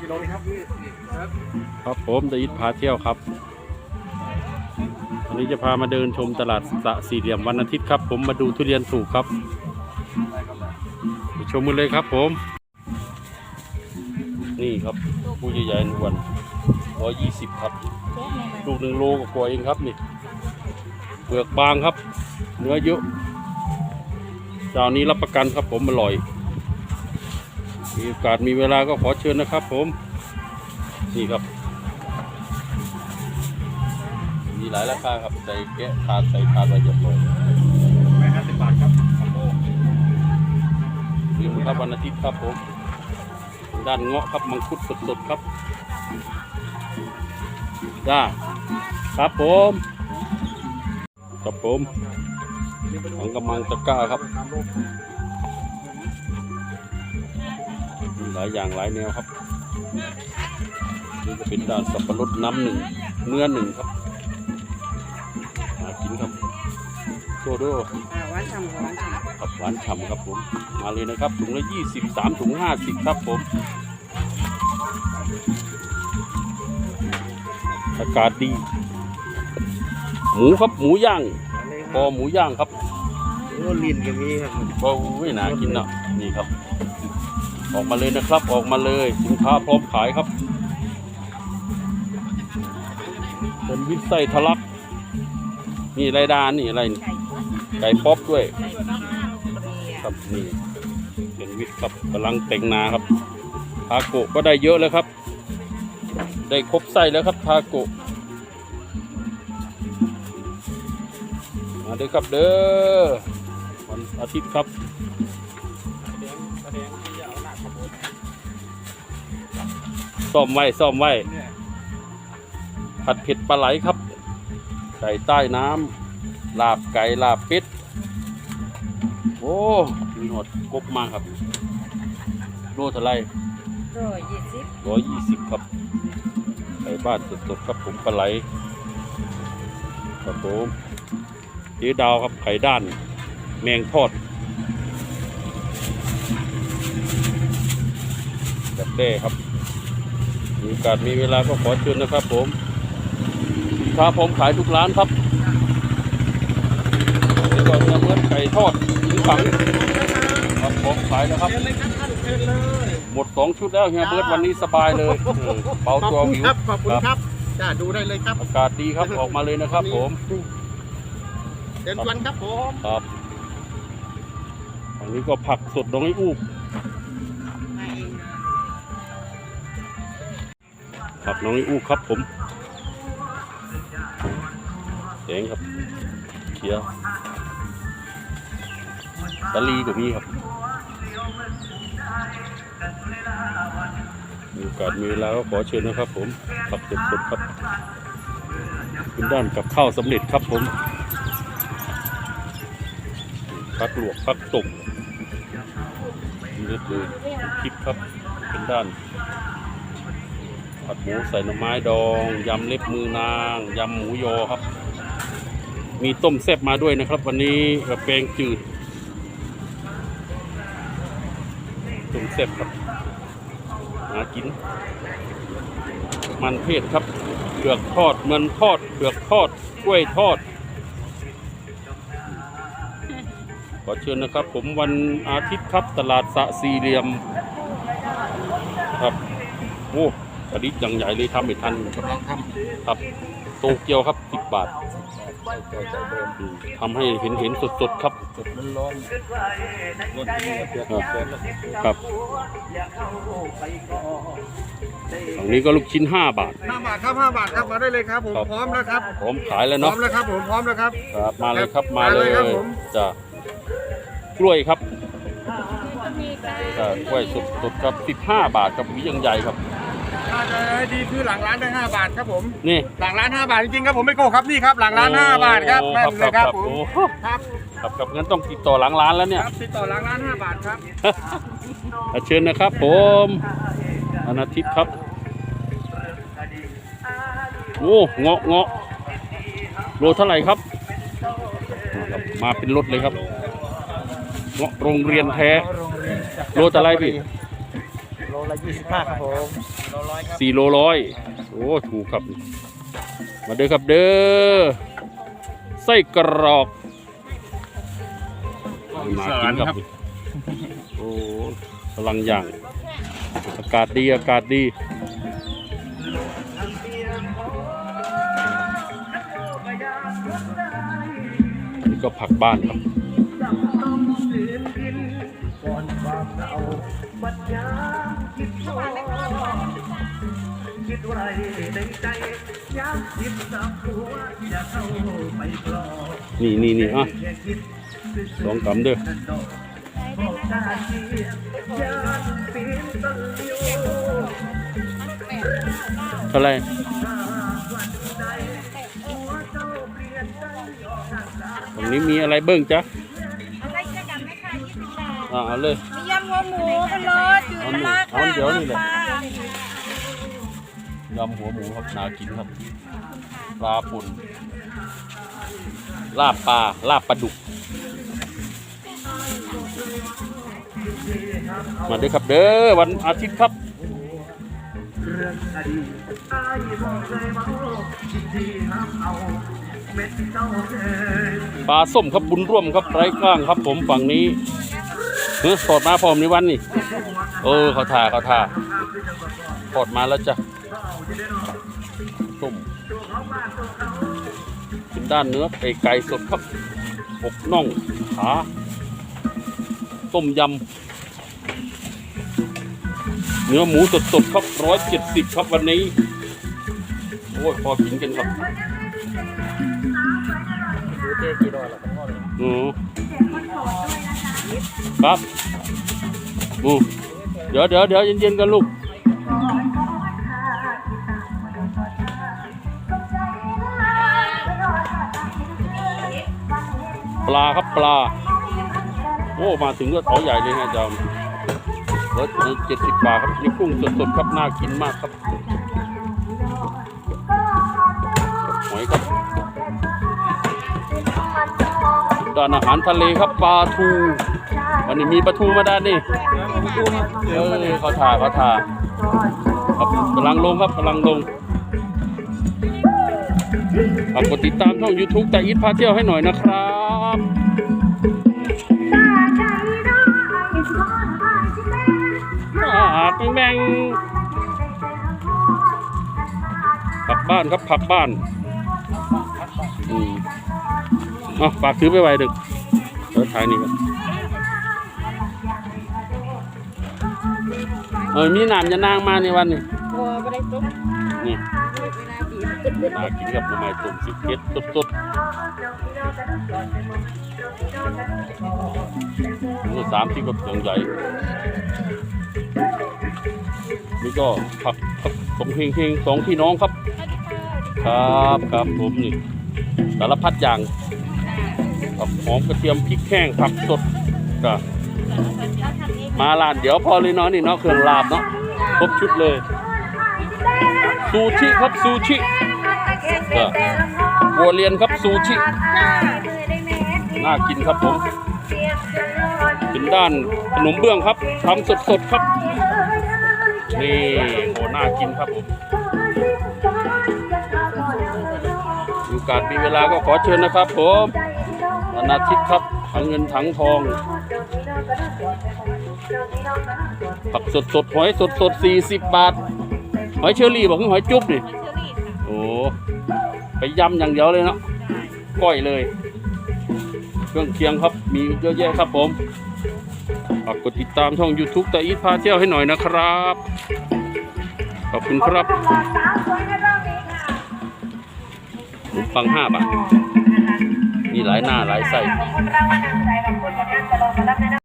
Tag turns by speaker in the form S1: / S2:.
S1: กิโลครับพี่ครับ
S2: ครับผมดอิทพาเที่ยวครับวันนี้จะพามาเดินชมตลาดสะสี่เหลี่ยมวันอาทิตย์ครับ ผมมาดูทุเรียนถูกครับไปชมกันเลยครับผม นี่ครับผู้ใหญ่ๆนวันร้อยยี่สิบครับลูกหนึ่งโลกว่าๆเองครับนี่เปลือกบางครับ เนื้อเยอะเจ้านี้รับประกันครับผมอร่อย มีโอกาสมีเวลาก็ขอเชิญนะครับ ผม นี่ครับ มีหลายราคาครับใส่แกะถาดใส่ถาดไว้เรียบร้อย
S1: แม่ห้าสิบบาทครับครับโอ้
S2: นี่ครับวันอาทิตย์ครับผม ด้านเงาะครับมังคุดสดๆครับจ้าครับผมครับผมของกำลังตะกร้าครับ หลายอย่างหลายแนวครับนี่ก็เป็นด้านสับปะรดน้ำหนึ่งเนื้อหนึ่งครับมากินครับโซโด
S3: อ่าหวานฉ่ำหวานฉ่ำ
S2: ครับหวานฉ่ำครับผมมาเลยนะครับถุงละยี่สิบสามถุงห้าสิบครับผมอากาศดี หมูครับหมูย่างคอหมูย่างครับ
S1: โอ้ลินอย่างนี้ครับ
S2: โอ้ยน่ากินอะนี่ครับ ออกมาเลยนะครับ ออกมาเลยสินค้าพร้อมขายครับเป็นวิทย์ไส้ทะลักนี่ไรดานนี่อะไรไก่ป๊อปด้วยครับนี่เป็นวิทครับกำลังแต่งนาครับทาโกก็ได้เยอะแล้วครับ ได้ครบไส้แล้วครับทาโกมาเด้อครับเด้อวันอาทิตย์ครับ ซ่อมไว้ซ่อมไว้ผัดเผ็ดปลาไหลครับ ไก่ใต้น้ำลาบไก่ลาบเป็ดโอ้มีหอดกบมากครับโลเท่าไหร
S3: ร้อยยี่สิบ
S2: ร้อยยี่สิบครับไก่บ้านสดๆครับผมปลาไหลครับผมเจ๊ดาวครับไข่ด้าน แมงทอดแบบเต้ครับ มีโอกาสมีเวลาก็ขอเชิญนะครับ ผมสินค้าผมขายทุกร้านครับนี่ก็เนื้อเมือนไก่ทอดหญิงฝังครับผมขายแล้วครับ
S1: เชิญเลยครับท่านเชิญเลย
S2: หมดสองชุดแล้วเฮียเบิร์ดวันนี้สบายเลยเออเบา
S1: ขอบ
S2: ตัว
S1: คุณ
S2: วิว
S1: ครับขอบคุณครับจ้าดูได้เลยครับ
S2: อากาศดีครับออกมาเลยนะครับ ผม
S1: เดินชวนครับผม
S2: ครับอันนี้ก็ผักสดดองไอ้อูบ ผักน้องอ้อูบครับผมแดงครับเขียวตะลีก็มีครับมีโอกาสมีเวลาก็ขอเชิญนะครับ ผมผักสดๆครับเป็นด้านกับข้าวสำเร็จครับผมพักหลวกพักตกเลือดเลยพริกครับเป็นด้าน ผัดหมูใส่หน่อไม้ดอง ยำเล็บมือนาง ยำหมูยอครับ มีต้มแซ่บมาด้วยนะครับ วันนี้กับแกงจืด ต้มแซ่บครับหากิน มันเทศครับเผือกทอดมันทอดเผือกทอดกล้วยทอดขอเชิญนะครับ ผมวันอาทิตย์ครับตลาดสะสี่เหลี่ยมครับโอ้ กระดิษอย่างใหญ่เลยทำไม่ทัน
S1: กำลังท
S2: ครับโตเกียวครับสิบบาทำ
S1: ใช่ใช่ใช่เดิม
S2: อืมทำให้เห็นเห็นสดๆครับ
S1: สดร้อนๆรสดีเปรี้ยวๆแล้ว
S2: ครับฝั่งนี้ก็ลูกชิ้นห้าบาท
S1: ห้าบาทครับห้าบาทครับมาได้เลยครับผม
S2: ครับ
S1: พร้อมแล้วครับ
S2: พร้อมขายแล้ว
S1: พร้อ
S2: เนาะ
S1: มแล้วครับผมพร้อมแล้วครับ
S2: ครับมาเลยครับมา
S1: มา
S2: เล
S1: เลย
S2: ย
S1: ครับผม
S2: จ้ะกล้วยครับ
S3: มีค่ะ
S2: จ้ะกล้วยสดๆครับสิบห้าบาทครับหวียังใหญ่ครับ
S1: ถ้าจะให้ดีคือหลังร้านได้ห้าบาทครับผม
S2: นี่
S1: หลังร้านห้าบาทจริงๆครับผมไม่โกหกครับนี่ครับหลังร้านห้าบาทครับ
S2: โอ้
S1: แม่นเลยครับผม
S2: โอ้
S1: ครับ
S2: ครับครับงั้นต้องติดต่อหลังร้านแล้วเนี่ย
S1: ครับติดต่อหลังร้านห้าบาทครับ
S2: อะเชิญนะครับผมวันอาทิตย์ครับโอ้เงาะเงาะโลเท่าไหร่ครับนะครับมาเป็นรถเลยครับเงาะโรงเรียนแท้โลเท่าไหร่พี่
S1: โลละยี่สิบห้าครับผมโลร้อยครับ
S2: สี่โลร้อยโอ้ถูกครับ มาเด้อครับเด้อไส้กรอกมากินครับโอ้พลังอย่างอากาศดีอากาศดีนี่ก็ผักบ้านครับ
S1: คิ คิดไรในใจอยากคิดสักหัวจะเข้าไปกรอ
S2: นี่นี่นี่อะ
S1: แค่คิด
S2: ลองกำเด้อ
S1: เท่า
S2: ไรตรงนี้มีอะไรเบิ้งจ๊ะ
S3: อ่า
S2: เอาเลย
S3: มียำหัวหมูเป็นรสจืดมาก
S2: เอาเดี๋ยวนี่แหละ
S3: ปลายำ
S2: หัวหมูครับนากินครับปลาปุ่นลาบปลาลาบปลาดุก มาด้วยครับเด้อวันอาทิตย์ครับ
S1: เรื่องอดีตอายบอกเลยเมาคิดที่ห้ามเอาเม็ดเต้าเอ่ย
S2: ปลาส้มครับบุญร่วมครับไร้กล้างครับผมฝั่งนี้ เฮ้ยสดมาพร้อมในวันนี่เออเขาทาเขาทาทอดมาแล้วจ้ะส้มเป็นด้านเนื้อไก่ไก่สดครับอกน่องขาต้มยำเนื้อหมูสดสดๆครับร้อยเจ็ดสิบครับวันนี้ โอ้ยพอกินกันครับ
S1: ดูเจ๊กี่ดอกละพ่อเลย
S2: อืม ครับอืมเดี๋ยวเดี๋ยวเดี๋ยวเย็นๆกันลูกปลาครับปลา โอ้มาถึงก็เถาใหญ่เลยนะจอมรถเจ็ดสิบบาทครับนี่กุ้งสดๆครับน่ากินมากครับหอยครับด้านอาหารทะเลครับปลาทู วันนี้มีปลาทูมาด้านนี่เออเขาทาเขาทาครับกำลังลงครับกำลังลงฝากกดติดตามช่อง YouTube แต่อีทพาเที่ยวให้หน่อยนะครับผักแบงผักบ้านครับผักบ้านอืมอะฝากถือไปไว้ดึกแล้วถ่ายนี่กัน เออมีหนามยานางมาในวันนี้
S3: บัวไม่ได้ตุ๊บ
S2: นี่
S3: ไม่น่าดี
S2: มากินกับหน่อไม้ตุ่มซิกเก็ตสดๆนี่สามที่กับเครื่องใหญ่นี่ก็ผักผักสมเฮงเฮงสองพี่น้องครับ ครับครับผมนี่สารพัดอย่างผักหอมกระเทียมพริกแห้งผักสดก็ มาร้านเดี๋ยวพอเลยเนาะนี่เนาะเครื่องลาบเนาะครบชุดเลย ซูชิครับซูชิก็บัวเรียนครับซูชิน่ากินครับผมเป็นด้านขนมเบื้องครับทำสดๆครับนี่โหน่ากินครับผมมีโอกาสมีเวลาก็ขอเชิญนะครับผมวันอาทิตย์ครับถังเงินถังทอง ผักสดสดๆหอยสดสดสี่สิบบาท หอยเชอรี่บอกว่าหอยจุ๊บนี่โอ้ไปยำอย่างเดียวเลยเนาะก้อยเลย เครื่องเคียงครับมีเยอะแยะครับผมฝากกดติดตามช่อง YouTube แต่อีทพาเที่ยวให้หน่อยนะครับ ขอบคุณครับขนมปังห้าบาทมีหลายหน้าหลายไส้